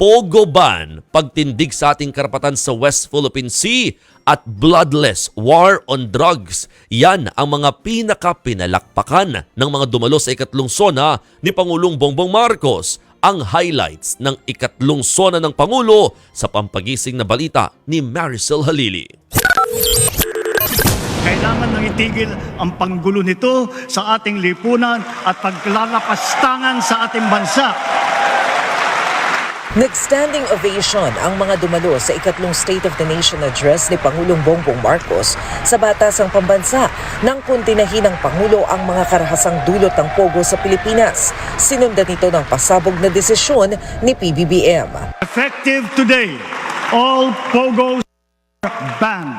Pogo ban, pagtindig sa ating karapatan sa West Philippine Sea at bloodless war on drugs. Yan ang mga pinaka-pinalakpakan ng mga dumalo sa ikatlong sona ni Pangulong Bongbong Marcos. Ang highlights ng ikatlong sona ng Pangulo sa pampagising na balita ni Maricel Halili. Kailangan nang itigil ang panggulo nito sa ating lipunan at paglalapastangan sa ating bansa. Nag-standing ovation ang mga dumalo sa ikatlong State of the Nation address ni Pangulong Bongbong Marcos sa batasang pambansa nang kuntinahin ng Pangulo ang mga karahasang dulot ng pogo sa Pilipinas. Sinundan nito ng pasabog na desisyon ni PBBM. Effective today, all pogos are banned.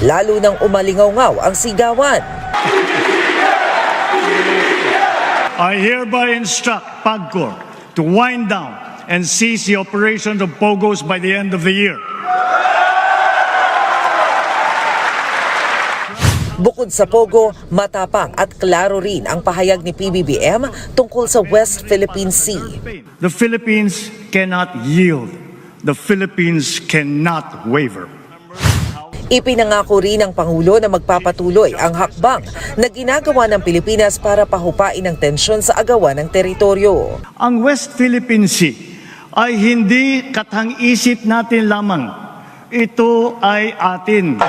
Lalo nang umalingaw-ngaw ang sigawan. I hereby instruct PAGCOR to wind down and cease the operations of pogos by the end of the year. Bukod sa pogo, matapang at klaro rin ang pahayag ni PBBM tungkol sa West Philippine Sea. The Philippines cannot yield. The Philippines cannot waver. Ipinangako rin ng Pangulo na magpapatuloy ang hakbang na ginagawa ng Pilipinas para pahupain ang tensyon sa agawan ng teritoryo. Ang West Philippine Sea ay hindi katang-isip natin lamang. Ito ay atin.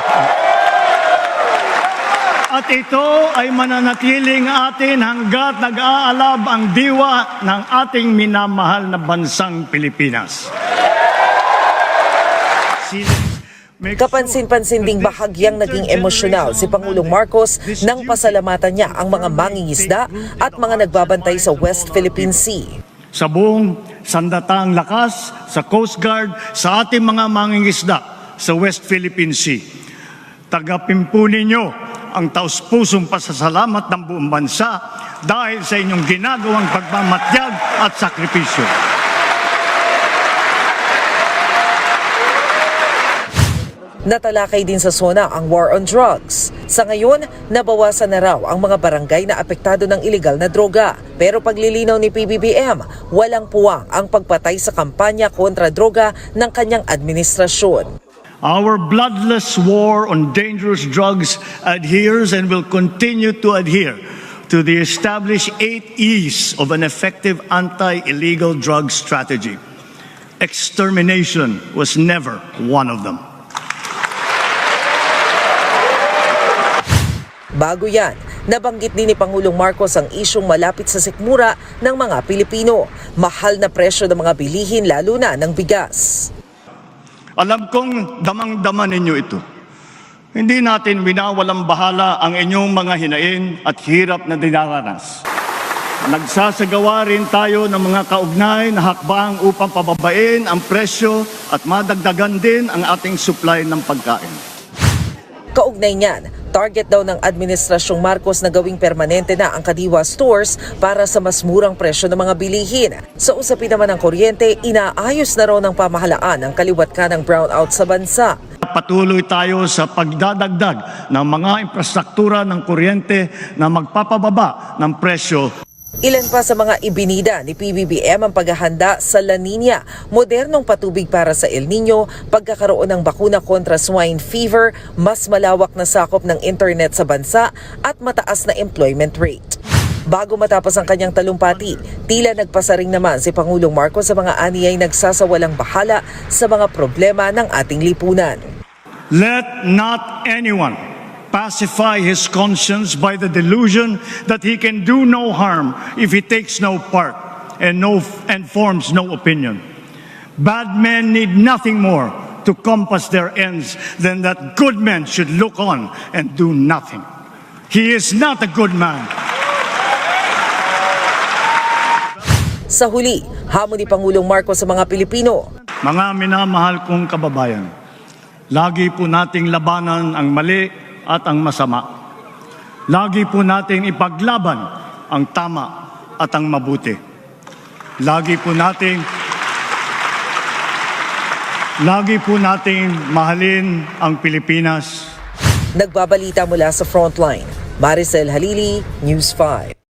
At ito ay mananatiling atin hanggat nag-aalab ang diwa ng ating minamahal na bansang Pilipinas. Make Kapansin-pansin ding bahagyang naging emosyonal si Pangulong Marcos nang pasalamatan niya ang mga mangingisda at mga nagbabantay sa West Philippine Sea. sa buong sandatang lakas, sa Coast Guard, sa ating mga mangingisda sa West Philippine Sea. Tagapimpo ninyo ang taus-pusong pasasalamat ng buong bansa dahil sa inyong ginagawang pagmamatyag at sakripisyo. Natalakay din sa SONA ang war on drugs. Sa ngayon, nabawasan na raw ang mga barangay na apektado ng ilegal na droga. Pero paglilinaw ni PBBM, walang puwang ang pagpatay sa kampanya kontra droga ng kanyang administrasyon. Our bloodless war on dangerous drugs adheres and will continue to adhere to the established eight E's of an effective anti-illegal drug strategy. Extermination was never one of them. Bago yan, nabanggit din ni Pangulong Marcos ang isyong malapit sa sikmura ng mga Pilipino. Mahal na presyo ng mga bilihin lalo na ng bigas. Alam kong damang-dama ninyo ito. Hindi natin winawalang bahala ang inyong mga hinain at hirap na dinaranas. Nagsasagawa rin tayo ng mga kaugnay na hakbang upang pababain ang presyo at madagdagan din ang ating supply ng pagkain. Kaugnay niyan, target daw ng Administrasyong Marcos na gawing permanente na ang Kadiwa stores para sa mas murang presyo ng mga bilihin. Sa usapin naman ng kuryente, inaayos na raw ng pamahalaan ang kaliwat ka ng brownout sa bansa. Patuloy tayo sa pagdadagdag ng mga infrastruktura ng kuryente na magpapababa ng presyo Ilan pa sa mga ibinida ni PBBM ang paghahanda sa La Nina, modernong patubig para sa El Nino, pagkakaroon ng bakuna kontra swine fever, mas malawak na sakop ng internet sa bansa at mataas na employment rate. Bago matapos ang kanyang talumpati, tila nagpasaring naman si Pangulong Marcos sa mga aniyay nagsasawalang bahala sa mga problema ng ating lipunan. Let not anyone pacify his conscience by the delusion that he can do no harm if he takes no part and, no, and forms no opinion. Bad men need nothing more to compass their ends than that good men should look on and do nothing. He is not a good man. Sa huli, hamon ni Pangulong Marcos sa mga Pilipino, Mga minamahal kong kababayan, lagi po nating labanan ang mali at ang masama. Lagi po nating ipaglaban ang tama at ang mabuti. Lagi po nating Lagi po nating mahalin ang Pilipinas nagbabalita mula sa Frontline. Maricel Halili, News 5.